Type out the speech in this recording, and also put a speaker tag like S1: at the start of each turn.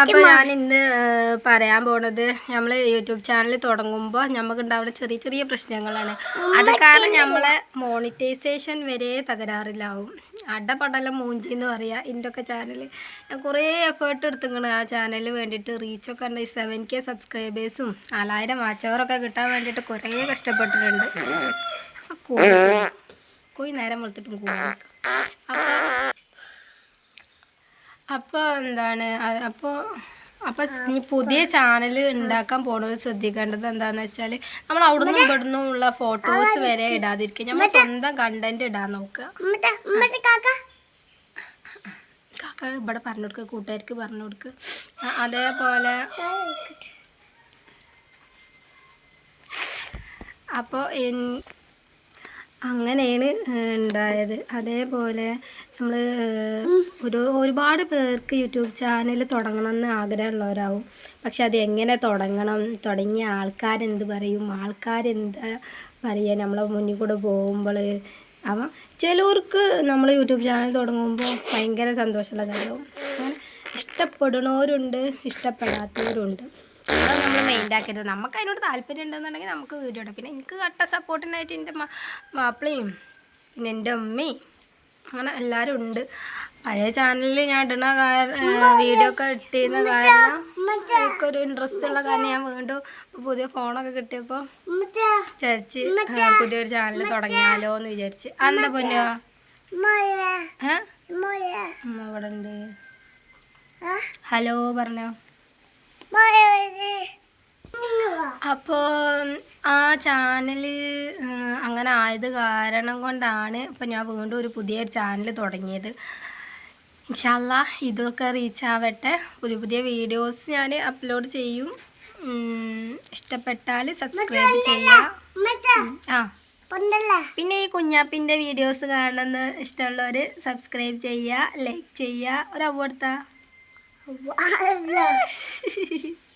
S1: അപ്പോൾ ഞാൻ ഇന്ന് പറയാൻ പോണത് നമ്മൾ യൂട്യൂബ് ചാനൽ തുടങ്ങുമ്പോൾ നമുക്ക് ഉണ്ടാവുന്ന ചെറിയ ചെറിയ പ്രശ്നങ്ങളാണ്. അത് കാരണം നമ്മളെ മോണിറ്റൈസേഷൻ വരെ തകരാറിലാവും. അടപടലം മൂഞ്ചി എന്ന് പറയാ എന്റെ ഒക്കെ ചാനൽ ഞാൻ കുറേ എഫേർട്ട് എടുത്തിങ്ങനെ ആ ചാനലിന് വേണ്ടിയിട്ട്. റീച്ചൊക്കെ ഉണ്ട് സെവൻ കെ സബ്സ്ക്രൈബേഴ്സും നാലായിരം വാച്ചവറൊക്കെ കിട്ടാൻ വേണ്ടിയിട്ട് കുറേ കഷ്ടപ്പെട്ടിട്ടുണ്ട്. കോഴി നേരം വെളുത്തിട്ടും കൂടുതൽ അപ്പോൾ എന്താണ്? അപ്പോൾ അപ്പൊ ഇനി പുതിയ ചാനൽ ഉണ്ടാക്കാൻ പോണത് ശ്രദ്ധിക്കേണ്ടത് എന്താണെന്ന് വെച്ചാൽ നമ്മൾ അവിടുന്ന് ഇവിടുന്ന് ഉള്ള ഫോട്ടോസ് വരെ ഇടാതിരിക്കുക. നമ്മൾ സ്വന്തം കണ്ടന്റ് ഇടാൻ നോക്കുക. കാക്ക? ഇവിടെ പറഞ്ഞു കൊടുക്കുക കൂട്ടുകാർക്ക് പറഞ്ഞു കൊടുക്കുക ആ, അതേപോലെ അപ്പോൾ അങ്ങനെയാണ് ഉണ്ടായത് അതേപോലെ നമ്മൾ ഒരു ഒരുപാട് പേർക്ക് യൂട്യൂബ് ചാനൽ തുടങ്ങണമെന്ന് ആഗ്രഹമുള്ളവരാവും പക്ഷെ അത് എങ്ങനെ തുടങ്ങണം തുടങ്ങിയ ആൾക്കാരെന്ത് പറയും ആൾക്കാരെന്താ പറയുക നമ്മളെ മുന്നിൽ കൂടെ പോകുമ്പോൾ അപ്പം ചിലവർക്ക് നമ്മൾ യൂട്യൂബ് ചാനൽ തുടങ്ങുമ്പോൾ ഭയങ്കര സന്തോഷമുള്ള കാര്യമാവും അങ്ങനെ ഇഷ്ടപ്പെടുന്നവരുണ്ട് ഇഷ്ടപ്പെടാത്തവരുണ്ട്. അത് നമ്മൾ മൈൻഡ് ആക്കരുത് നമുക്ക് അതിനോട് താല്പര്യം ഉണ്ടെന്നുണ്ടെങ്കിൽ നമുക്ക് വീഡിയോ ഇടാം. പിന്നെ എനിക്ക് കട്ട സപ്പോർട്ടിനായിട്ട് എന്റെ മാപ്പിളയും പിന്നെ എന്റെ അമ്മയും അങ്ങനെ എല്ലാവരും ഉണ്ട്. പഴയ ചാനലിൽ ഞാൻ ഇടണ വീഡിയോ ഒക്കെ ഇട്ടിരുന്ന കാരണം എനിക്കൊരു ഇൻട്രസ്റ്റ് ഉള്ള കാരണം ഞാൻ വീണ്ടും പുതിയ ഫോണൊക്കെ കിട്ടിയപ്പോൾ വിചാരിച്ച് പുതിയൊരു ചാനൽ തുടങ്ങിയാലോ എന്ന് വിചാരിച്ച്. എന്താ പൊന്നോ? ഇവിടെ ഉണ്ട് ഹലോ പറഞ്ഞോ. അപ്പോൾ ആ ചാനൽ അങ്ങനെ ആയത് കാരണം കൊണ്ടാണ് ഇപ്പം ഞാൻ വീണ്ടും ഒരു പുതിയ ചാനൽ തുടങ്ങിയത്. ഇൻഷാല്ല ഇതൊക്കെ റീച്ച് ആവട്ടെ. പുതിയ പുതിയ വീഡിയോസ് ഞാൻ അപ്ലോഡ് ചെയ്യും. ഇഷ്ടപ്പെട്ടാൽ സബ്സ്ക്രൈബ് ചെയ്യുക ആ. പിന്നെ ഈ കുഞ്ഞാപ്പിന്റെ വീഡിയോസ് കാണുന്ന ഇഷ്ടമുള്ളവർ സബ്സ്ക്രൈബ് ചെയ്യുക ലൈക്ക് ചെയ്യുക ഒരു അവ കൊടുത്താ